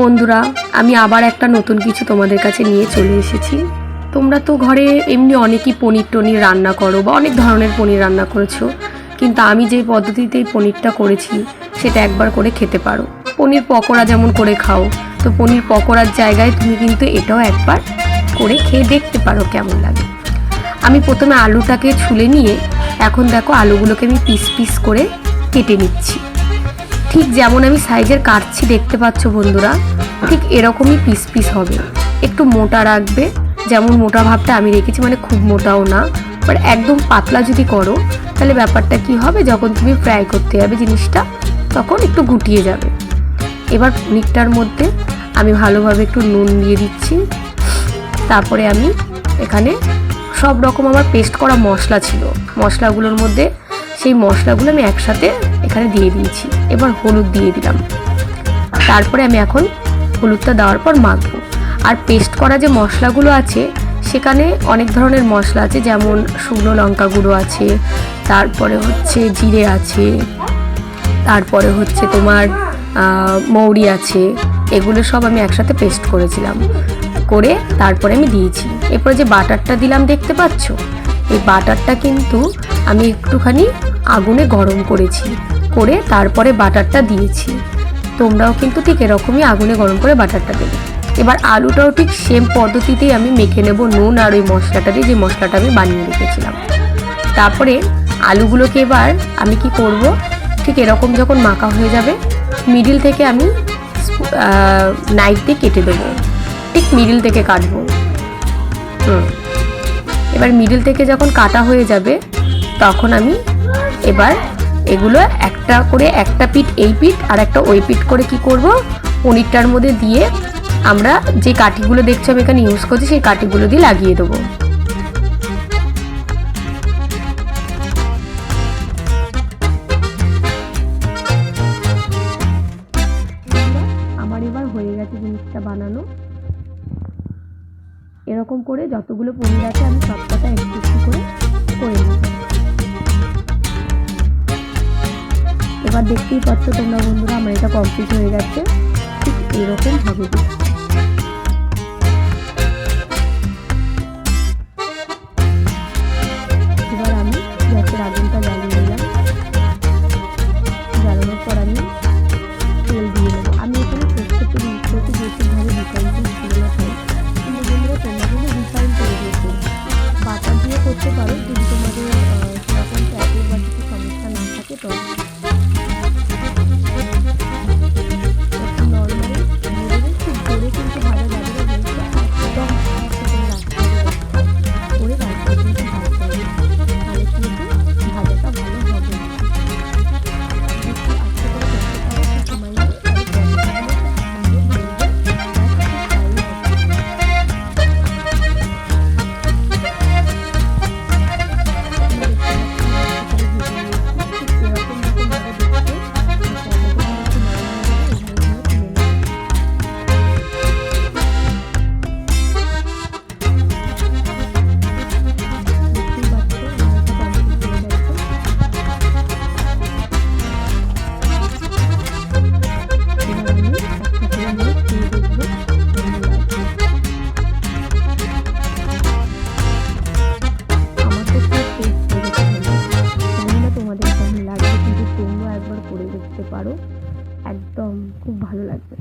বন্ধুরা, আমি আবার একটা নতুন কিছু তোমাদের কাছে নিয়ে চলে এসেছি। তোমরা তো ঘরে এমনি অনেকই পনির টনির রান্না করো বা অনেক ধরনের পনির রান্না করেছ, কিন্তু আমি যে পদ্ধতিতে পনিরটা করেছি, সেটা একবার করে খেতে পারো। পনির পকোড়া যেমন করে খাও, তো পনির পকোড়ার জায়গায় তুমি কিন্তু এটাও একবার করে খেয়ে দেখতে পারো কেমন লাগে। আমি প্রথমে আলুটাকে ছুলে নিয়ে, এখন দেখো আলুগুলোকে আমি পিস পিস করে কেটে নিচ্ছি। ঠিক যেমন আমি সাইজের কাটছি দেখতে পাচ্ছ বন্ধুরা, ঠিক এরকমই পিস পিস হবে। একটু মোটা রাখবে, যেমন মোটা ভাবটা আমি রেখেছি মানে খুব মোটাও না বাট একদম পাতলা যদি করো, তাহলে ব্যাপারটা কি হবে? যখন তুমি ফ্রাই করতে যাবে জিনিসটা, তখন একটু গুটিয়ে যাবে। এবার পনিরটার মধ্যে আমি ভালোভাবে একটু নুন দিয়ে দিচ্ছি। তারপরে আমি এখানে সব রকম আমার পেস্ট করা মশলা ছিল। মশলাগুলোর মধ্যে সেই মশলাগুলো আমি একসাথে এখানে দিয়ে দিয়েছি। এবার হলুদ দিয়ে দিলাম। তারপরে আমি এখন হলুদটা দেওয়ার পর মাখবো। আর পেস্ট করা যে মশলাগুলো আছে, সেখানে অনেক ধরনের মশলা আছে, যেমন শুকনো লঙ্কা গুঁড়ো আছে, তারপরে হচ্ছে জিরে আছে, তারপরে হচ্ছে তোমার মৌরি আছে, এগুলো সব আমি একসাথে পেস্ট করেছিলাম। করে তারপরে আমি দিয়েছি। এরপরে যে বাটারটা দিলাম, দেখতে পাচ্ছ? এই বাটারটা কিন্তু আমি একটুখানি আগুনে গরম করেছি, করে তারপরে বাটারটা দিয়েছি। তোমরাও কিন্তু ঠিক এরকমই আগুনে গরম করে বাটারটা দেবে। এবার আলুটাও ঠিক সেম পদ্ধতিতেই আমি মেখে নেব নুন আর ওই মশলাটা দিয়ে যে মশলাটা আমি বানিয়ে রেখেছিলাম। তারপরে আলুগুলোকে এবার আমি কি করব, ঠিক এরকম যখন মাখা হয়ে যাবে মিডিল থেকে আমি নাইফ দিয়ে কেটে দেবো। ঠিক মিডিল থেকে কাটবো। হুম। এবার মিডিল থেকে যখন কাটা হয়ে যাবে, তখন আমি এবার এগুলো একটা করে একটা পিঠ, এই পিঠ আর একটা ওই পিঠ করে কি করব? পনিরটার মধ্যে দিয়ে আমরা যে কাঠিগুলো দেখছি আমি এখানে ইউজ করছি, সেই কাঠিগুলো দিয়ে লাগিয়ে দেবো। আমার এবার হয়ে গেছে জিনিসটা বানানো। এরকম করে যতগুলো পনির আছে, আমি সব কথা একটু একটু করে করে এবার দেখতেই পাচ্ছ তোমরা বন্ধুরা, আমার এটা কমপ্লিট হয়ে গেছে। ঠিক এরকম হবে। থাকবে